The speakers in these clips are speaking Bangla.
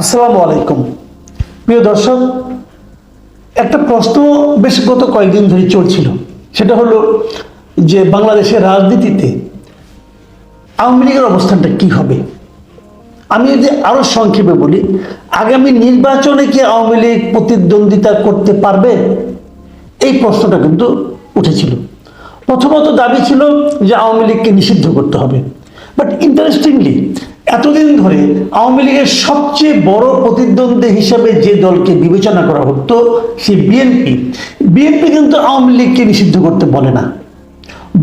আসসালামু আলাইকুম। প্রিয় দর্শক, একটা প্রশ্ন বেশ গত কয়েকদিন ধরে চলছিল। সেটা হলো যে বাংলাদেশের রাজনীতিতে আওয়ামী লীগের অবস্থানটা কি হবে? আমি যদি আরও সংক্ষেপে বলি, আগামী নির্বাচনে কি আওয়ামী লীগ প্রতিদ্বন্দ্বিতা করতে পারবে? এই প্রশ্নটা কিন্তু উঠেছিল। প্রথমত দাবি ছিল যে আওয়ামী লীগকে নিষিদ্ধ করতে হবে। বাট ইন্টারেস্টিংলি এতদিন ধরে আওয়ামী লীগের সবচেয়ে বড় প্রতিদ্বন্দ্বী হিসেবে যে দলকে বিবেচনা করা হতো, সে বিএনপি। বিএনপি কিন্তু আওয়ামী লীগকে নিষিদ্ধ করতে বলে না।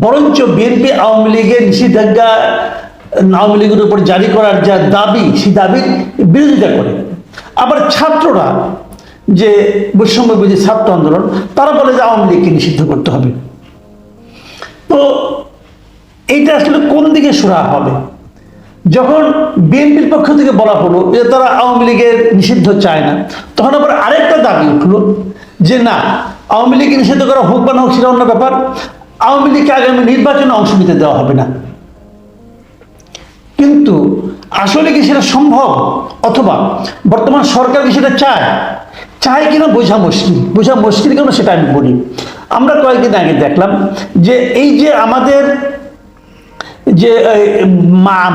বরঞ্চ বিএনপি আওয়ামী লীগের নিষেধাজ্ঞা, আওয়ামী লীগের উপর জারি করার যা দাবি, সেই দাবির বিরোধিতা করে। আবার ছাত্ররা যে বৈষম্য ছাত্র আন্দোলন, তারা বলে যে আওয়ামী লীগকে নিষিদ্ধ করতে হবে। তো এইটা আসলে কোন দিকে সুরা হবে? যখন বিএনপির পক্ষ থেকে বলা হলো যে তারা আওয়ামী লীগের নিষিদ্ধ চায় না, তখন আবার আরেকটা দাবি উঠল যে না, আওয়ামী লীগকে নিষিদ্ধ করা হোক বা না হোক সেটা অন্য ব্যাপার। আওয়ামী লীগকে আগামী নির্বাচনে অংশ নিতে দেওয়া হবে না। কিন্তু আসলে কি সেটা সম্ভব? অথবা বর্তমান সরকার কি সেটা চায়? চায় কিনা বোঝা মুশকিল। বোঝা মুশকিল কেন সেটা আমি বলি। আমরা কয়েকদিন আগে দেখলাম যে এই যে আমাদের যে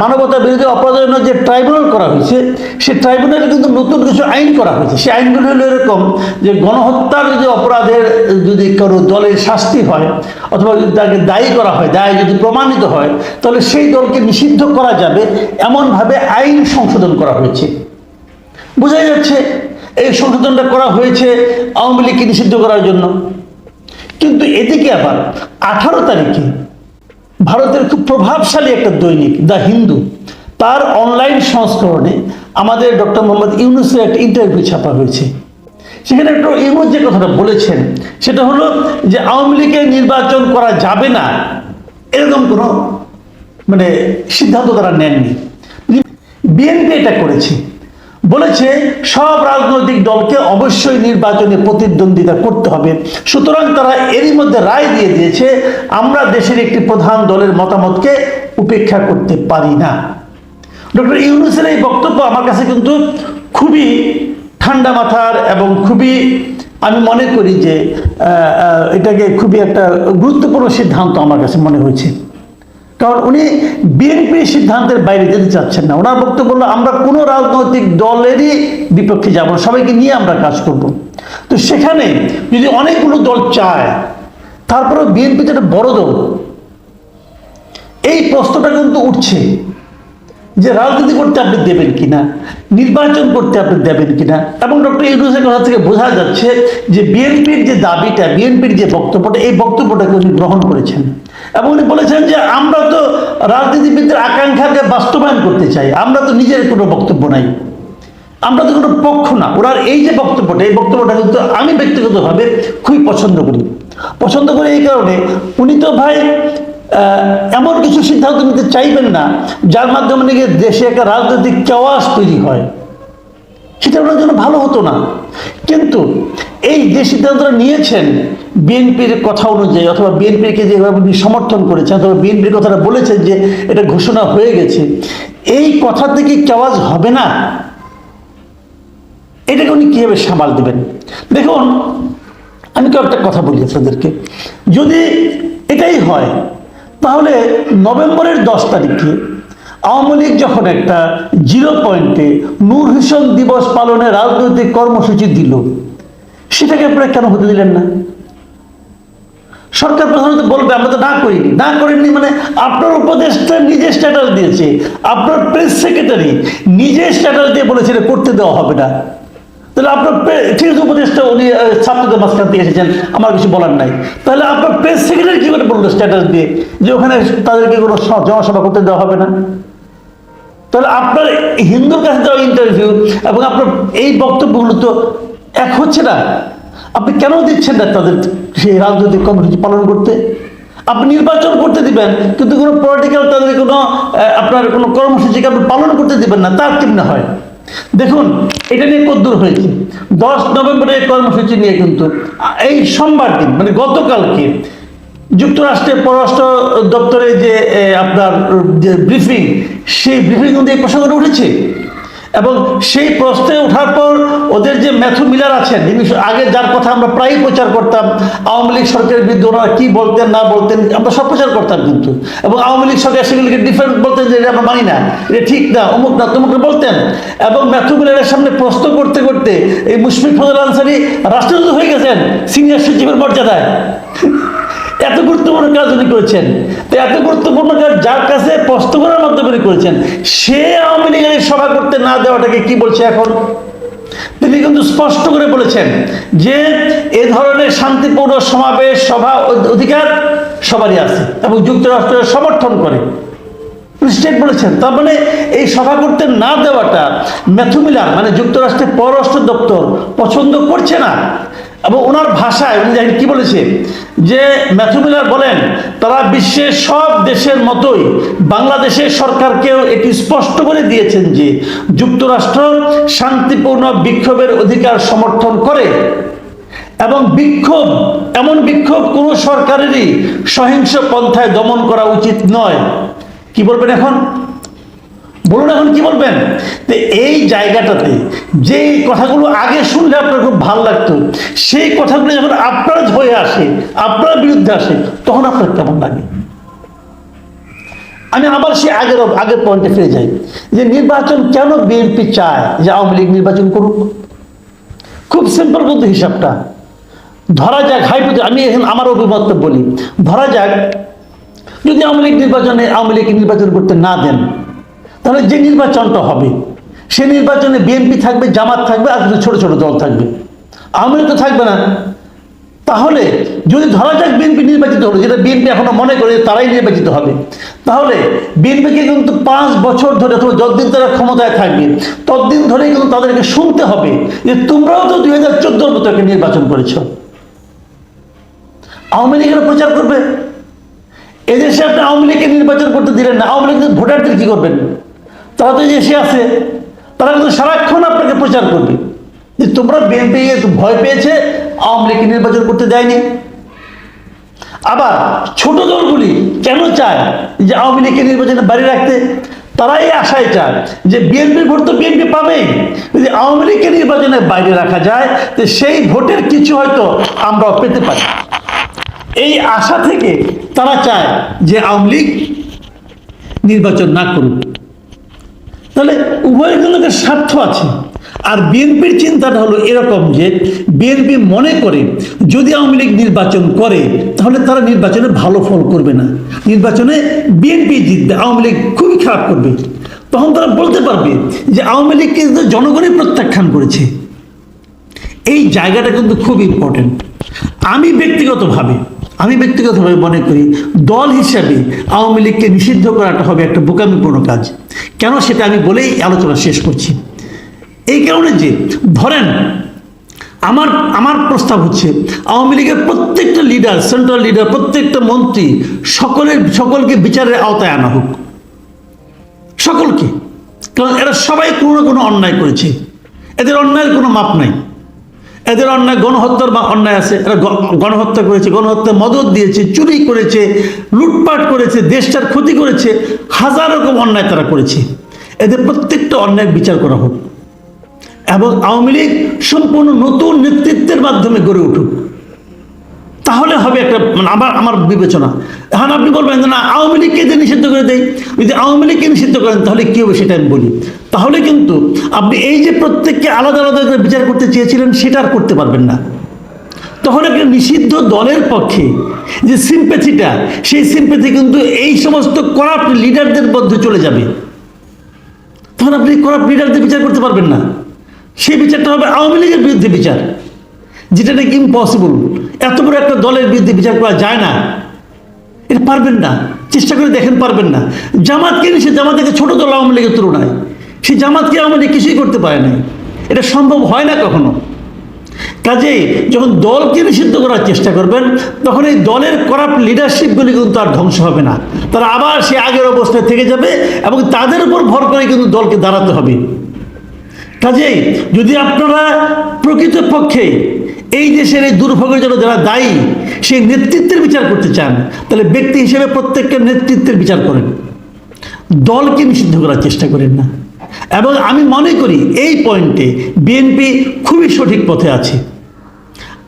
মানবতা বিরোধী অপরাধের জন্য যে ট্রাইব্যুনাল করা হয়েছে সেই ট্রাইব্যুনালে কিন্তু নতুন কিছু আইন করা হয়েছে। সেই আইনগুলো হলো এরকম যে গণহত্যার যদি অপরাধের যদি কারও দলের শাস্তি হয়, অথবা যদি তাকে দায়ী করা হয়, দায় যদি প্রমাণিত হয়, তাহলে সেই দলকে নিষিদ্ধ করা যাবে, এমনভাবে আইন সংশোধন করা হয়েছে। বোঝা যাচ্ছে, এই সংশোধনটা করা হয়েছে আওয়ামী লীগকে নিষিদ্ধ করার জন্য। কিন্তু এদিকে আবার আঠারো তারিখে ভারতের খুব প্রভাবশালী একটা দৈনিক, দ্য হিন্দু। তার অনলাইন সংস্করণে আমাদের ডক্টর মোহাম্মদ ইউনুসের একটা ইন্টারভিউ ছাপা হয়েছে। সেখানে ডক্টর ইউনুস যে কথাটা বলেছেন, সেটা হলো যে আওয়ামী লীগের নির্বাচন করা যাবে না, এরকম কোনো মানে সিদ্ধান্ত তারা নেননি। বিএনপি এটা করেছে। বলেছে, সব রাজনৈতিক দলকে অবশ্যই নির্বাচনে প্রতিদ্বন্দ্বিতা করতে হবে। সুতরাং তারা এরই মধ্যে রায় দিয়ে দিয়েছে, আমরা দেশের একটি প্রধান দলের মতামতকে উপেক্ষা করতে পারি না। ডক্টর ইউনুসের এই বক্তব্য আমার কাছে কিন্তু খুবই ঠান্ডা মাথার এবং খুবই আমি মনে করি যে এটাকে খুবই একটা গুরুত্বপূর্ণ সিদ্ধান্ত আমার কাছে মনে হয়েছে। কারণ উনি বিএনপির সিদ্ধান্তের বাইরে যেতে চাচ্ছেন না। ওনার বক্তব্য হলো, আমরা কোনো রাজনৈতিক দলেরই বিপক্ষে যাব সবাইকে নিয়ে আমরা কাজ করব। তো সেখানে যদি অনেকগুলো দল চায় তারপরে বিএনপি তো একটা বড় দল। এই প্রশ্নটা কিন্তু উঠছে। যে রাজনীতি করতে আপনি দেবেন কিনা, নির্বাচন করতে আপনি দেবেন কিনা, এবং ডক্টর ইউনুসের কথা থেকে বোঝা যাচ্ছে যে বিএনপির যে দাবিটা, বিএনপির যে বক্তব্যটা, এই বক্তব্যটাকে উনি গ্রহণ করেছেন। এবং উনি বলেছেন যে আমরা তো রাজনীতিবিদদের আকাঙ্ক্ষাকে বাস্তবায়ন করতে চাই, আমরা তো নিজের কোনো বক্তব্য নাই। আমরা তো কোনো পক্ষ না, ওনার এই যে বক্তব্যটা, এই বক্তব্যটা কিন্তু আমি ব্যক্তিগতভাবে খুবই পছন্দ করি। পছন্দ করি এই কারণে উনি তো ভাই এমন কিছু সিদ্ধান্ত নিতে চাইবেন না, যার মাধ্যমে নাকি দেশে একটা রাজনৈতিক কেওয়াস তৈরি হয়। সেটা ওনার জন্য ভালো হতো না। কিন্তু এই যে সিদ্ধান্তটা নিয়েছেন, বিএনপির কথা অনুযায়ী অথবা বিএনপিকে যেভাবে উনি সমর্থন করেছেন, অথবা বিএনপির কথাটা বলেছেন যে এটা ঘোষণা হয়ে গেছে, এই কথা থেকে কেওয়াজ হবে না? এটাকে উনি কীভাবে সামাল দেবেন? দেখুন, আমি কয়েকটা কথা বলি আপনাদেরকে। যদি এটাই হয় তাহলে নভেম্বরের দশ তারিখে আওয়ামী লীগ যখন একটা জিরো পয়েন্টে নূর হোসেন দিবস পালনে রাজনৈতিক কর্মসূচি দিল, সেটাকে আপনারা কেন হতে দিলেন না? সরকার প্রধানত বলবে, আমরা তো না করিনি। না করিনি মানে আপনার উপদেষ্টা নিজে স্ট্যাটাস দিয়েছে। আপনার প্রেস সেক্রেটারি নিজে স্ট্যাটাস দিয়ে বলেছে করতে দেওয়া হবে না। তাহলে আপনার ঠিক আছে, উপদেষ্টা, উনি ছাত্রদের মাঝখান থেকে এসেছেন, আমার কিছু বলার নাই। তাহলে আপনার প্রেস সেক্রেটারি কি করে বলল স্ট্যাটাস দিয়ে? যে ওখানে তাদেরকে কোনো জনসভা করতে দেওয়া হবে না? তাহলে আপনার হিন্দুর কাছে দেওয়া ইন্টারভিউ এবং আপনার এই বক্তব্যগুলো তো এক হচ্ছে না। আপনি কেন দিচ্ছেন না তাদের সেই রাজনৈতিক কর্মসূচি পালন করতে? আপনি নির্বাচন করতে দিবেন, কিন্তু কোনো পলিটিক্যাল তাদের কোনো আপনার কোনো কর্মসূচিকে আপনি পালন করতে দিবেন না, তার কেমনে হয়? দেখুন, এটা নিয়ে কদ্দূর হয়েছে। দশ নভেম্বরের কর্মসূচি নিয়ে কিন্তু, এই সোমবার দিন মানে গতকালকে যুক্তরাষ্ট্রের পররাষ্ট্র দপ্তরে যে আপনার যে ব্রিফিং সেই ব্রিফিং কিন্তু এই প্রসঙ্গটা উঠেছে। এবং সেই প্রশ্নে ওঠার পর ওদের যে ম্যাথু মিলার আছেন, যিনি আগে যার কথা আমরা প্রায়ই প্রচার করতাম, আওয়ামী লীগ সরকারের বিরুদ্ধে ওনারা কি বলতেন, না বলতেন, আমরা সব প্রচার করতাম কিন্তু। এবং আওয়ামী লীগ সরকার সেগুলিকে ডিফারেন্ট বলতেন যে, এটা আমরা মানি না, এটা ঠিক না, অমুক না তমুক বলতেন? এবং ম্যাথু মিলারের সামনে প্রশ্ন করতে করতে এই মুশফিক ফজল আনসারি রাষ্ট্রদূত হয়ে গেছেন সিনিয়র সচিবের মর্যাদায়। এত গুরুত্বপূর্ণ কাজ উনি করেছেন। তো এত গুরুত্বপূর্ণ কাজ যার কাছে প্রশ্ন করার মাধ্যমে করেছেন। সে আওয়ামী লীগের সভা করতে না দেওয়াটাকে কি বলছে এখন? তিনি কিন্তু স্পষ্ট করে বলেছেন যে এ ধরনের শান্তিপূর্ণ সমাবেশ, সভা অধিকার সবারই আছে এবং যুক্তরাষ্ট্রের সমর্থন করে। স্টেট বলেছেন, তার মানে এই সভা করতে না দেওয়াটা ম্যাথুমিলার মানে যুক্তরাষ্ট্রের পররাষ্ট্র দপ্তর পছন্দ করছে না। এবং ওনার ভাষায়, উনি কি বলেছে? যে ম্যাথুমিলার বলেন, তারা বিশ্বের সব দেশের মতোই বাংলাদেশের সরকারকেও এটি স্পষ্ট করে দিয়েছেন যে যুক্তরাষ্ট্র শান্তিপূর্ণ বিক্ষোভের অধিকার সমর্থন করে এবং বিক্ষোভ, এমন বিক্ষোভ কোনো সরকারেরই সহিংস পন্থায় দমন করা উচিত নয়। কি বলবেন এখন? বলুন এখন কি বলবেন? এই জায়গাটাতে যে কথাগুলো আগে শুনলে আপনার খুব ভালো লাগতো, সেই কথাগুলো যখন আপনার হয়ে আসে, আপনার বিরুদ্ধে আসে, তখন আপনার কেমন লাগে? আমি আবার সে আগের আগের পয়েন্টে ফিরে যাই, যে নির্বাচন কেন বিএনপি চায় যে আওয়ামী লীগ নির্বাচন করুক? খুব সিম্পল কিন্তু হিসাবটা। ধরা যাক হাইপোথে আমি এখন আমার অভিমত বলি। ধরা যাক, যদি আওয়ামী লীগ নির্বাচনে, আওয়ামী লীগ নির্বাচন করতে না দেন তাহলে যে নির্বাচনটা হবে, সে নির্বাচনে বিএনপি থাকবে, জামাত থাকবে, আর ছোট ছোট দল থাকবে। আওয়ামী তো থাকবে না। তাহলে যদি ধরা যাক বিএনপি নির্বাচিত হলো, যেটা বিএনপি এখনও মনে করে তারাই নির্বাচিত হবে, তাহলে বিএনপিকে কিন্তু পাঁচ বছর ধরে অথবা যতদিন তারা ক্ষমতায় থাকবে, ততদিন ধরে কিন্তু তাদেরকে শুনতে হবে যে তোমরাও তো দুই হাজার চোদ্দোর মতো একটা নির্বাচন করেছ। আওয়ামী লীগের প্রচার করবে। এদেশে আপনি আওয়ামী লীগকে নির্বাচন করতে দিলেন না, আওয়ামী লীগ ভোটারদের কি করবেন? তারা তো এসে আছে, তারা কিন্তু সারাক্ষণ আপনাকে প্রচার করবে। যে তোমরা বিএনপি ভয় পেয়েছে, আওয়ামী লীগকে নির্বাচন করতে দেয়নি। আবার ছোট দলগুলি কেন চায় যে আওয়ামী লীগকে নির্বাচনে বাড়ি রাখতে? তারাই আশায় চায় যে বিএনপির ভোট তো বিএনপি পাবেই। যদি আওয়ামী লীগকে নির্বাচনে বাইরে রাখা যায়, তো সেই ভোটের কিছু হয়তো আমরাও পেতে পারি। এই আশা থেকে তারা চায় যে আওয়ামী লীগ নির্বাচন না করুক। তাহলে উভয়ের উভয় জনকের স্বার্থ আছে। আর বিএনপির চিন্তাটা হলো এরকম যে, বিএনপি মনে করে যদি আওয়ামী লীগ নির্বাচন করে, তাহলে তারা নির্বাচনে ভালো ফল করবে না। নির্বাচনে বিএনপি জিতবে, আওয়ামী লীগ খুবই খারাপ করবে। তখন তারা বলতে পারবে যে, আওয়ামী লীগ কিন্তু জনগণই প্রত্যাখ্যান করেছে। এই জায়গাটা কিন্তু খুব ইম্পর্টেন্ট আমি ব্যক্তিগতভাবে আমি ব্যক্তিগতভাবে মনে করি দল হিসাবে আওয়ামী লীগকে নিষিদ্ধ করাটা হবে একটা বোকামিপূর্ণ কাজ। কেন সেটা আমি বলেই আলোচনা শেষ করছি? এই কারণে যে, ধরেন, আমার আমার প্রস্তাব হচ্ছে আওয়ামী লীগের প্রত্যেকটা লিডার সেন্ট্রাল লিডার প্রত্যেকটা মন্ত্রী সকলের, সকলকে বিচারের আওতায় আনা হোক। সকলকে। কারণ এরা সবাই কোনো না কোনো অন্যায় করেছে। এদের অন্যায়ের কোনো মাপ নাই। এদের অন্যায়, গণহত্যার বা অন্যায় আছে। এরা গণহত্যা করেছে গণহত্যা মদত দিয়েছে, চুরি করেছে, লুটপাট করেছে, দেশটার ক্ষতি করেছে, হাজার রকম অন্যায় তারা করেছে। এদের প্রত্যেকটা অন্যায় বিচার করা হোক। এবং আওয়ামী লীগ সম্পূর্ণ নতুন নেতৃত্বের মাধ্যমে গড়ে উঠুক। তাহলে হবে একটা মানে আমার আমার বিবেচনা। এখন আপনি বলবেন না, আওয়ামী লীগকে যে নিষিদ্ধ করে দেয়? যদি আওয়ামী লীগকে নিষিদ্ধ করেন, তাহলে কী হবে সেটা আমি বলি। তাহলে কিন্তু আপনি এই যে প্রত্যেককে আলাদা আলাদা করে বিচার করতে চেয়েছিলেন, সেটা আর করতে পারবেন না। তখন একটা নিষিদ্ধ দলের পক্ষে যে সিম্পেথিটা সেই সিম্পেথি কিন্তু এই সমস্ত করাপ্ট লিডারদের মধ্যে চলে যাবে। তখন আপনি করাপ্ট লিডারদের বিচার করতে পারবেন না। সেই বিচারটা হবে আওয়ামী লীগের বিরুদ্ধে বিচার। যেটা নাকি ইম্পসিবল এত বড় একটা দলের বিরুদ্ধে বিচার করা যায় না। এটা পারবেন না। চেষ্টা করে দেখেন পারবেন না। জামাতকে নিয়ে জামাত থেকে ছোট দল আওয়ামী লীগের তুলনায়। সেই জামাতকে আওয়ামী লীগ কিছুই করতে পারে নাই। এটা সম্ভব হয় না কখনো। কাজেই যখন দলকে নিষিদ্ধ করার চেষ্টা করবেন, তখন এই দলের করাপ্ট লিডারশিপগুলি কিন্তু আর ধ্বংস হবে না। তারা আবার সে আগের অবস্থায় থেকে যাবে এবং তাদের উপর ভর করে কিন্তু দলকে দাঁড়াতে হবে। কাজেই যদি আপনারা প্রকৃতপক্ষে এই দেশের এই দুর্ভোগের জন্য যারা দায়ী সেই নেতৃত্বের বিচার করতে চান, তাহলে ব্যক্তি হিসেবে প্রত্যেকটা নেতৃত্বের বিচার করেন। দলকে নিষিদ্ধ করার চেষ্টা করেন না। এবং আমি মনে করি এই পয়েন্টে বিএনপি খুবই সঠিক পথে আছে।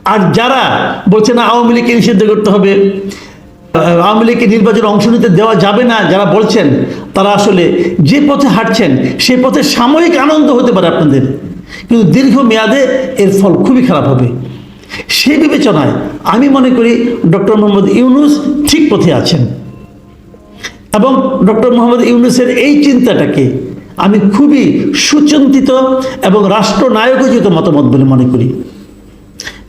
আর যারা বলছে না, আওয়ামী লীগকে নিষিদ্ধ করতে হবে, আওয়ামী লীগকে নির্বাচনে অংশ নিতে দেওয়া যাবে না, যারা বলছেন, তারা আসলে যে পথে হাঁটছেন, সে পথে সাময়িক আনন্দ হতে পারে আপনাদের। কিন্তু দীর্ঘ মেয়াদে এর ফল খুবই খারাপ হবে। সেই বিবেচনায় আমি মনে করি ডক্টর মোহাম্মদ ইউনুস ঠিক পথে আছেন। এবং ডক্টর মোহাম্মদ ইউনুসের এই চিন্তাটাকে আমি খুবই সুচিন্তিত এবং রাষ্ট্রনায়কোচিত মতামত বলে মনে করি।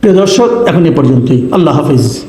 প্রিয় দর্শক, এখন এ পর্যন্তই। আল্লাহ হাফিজ।